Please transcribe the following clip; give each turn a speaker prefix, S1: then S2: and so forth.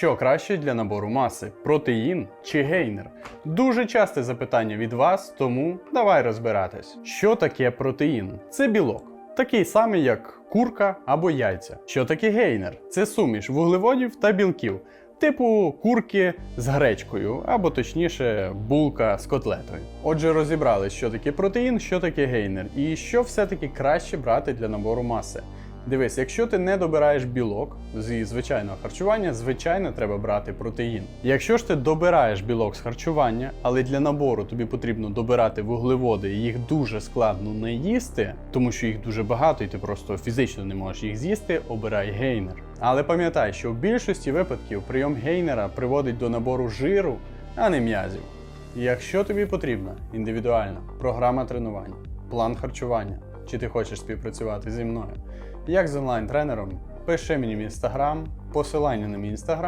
S1: Що краще для набору маси? Протеїн чи гейнер? Дуже часте запитання від вас, тому давай розбиратись. Що таке протеїн? Це білок. Такий самий, як курка або яйця. Що таке гейнер? Це суміш вуглеводів та білків, типу курки з гречкою, або точніше, булка з котлетою. Отже, розібрали, що таке протеїн, що таке гейнер, і що все-таки краще брати для набору маси. Дивись, якщо ти не добираєш білок зі звичайного харчування, звичайно треба брати протеїн. Якщо ж ти добираєш білок з харчування, але для набору тобі потрібно добирати вуглеводи, і їх дуже складно не їсти, тому що їх дуже багато, і ти просто фізично не можеш їх з'їсти, обирай гейнер. Але пам'ятай, що в більшості випадків прийом гейнера приводить до набору жиру, а не м'язів. Якщо тобі потрібна індивідуальна програма тренувань, план харчування, чи ти хочеш співпрацювати зі мною, як з онлайн-тренером, пиши мені в інстаграм, посилання на мій інстаграм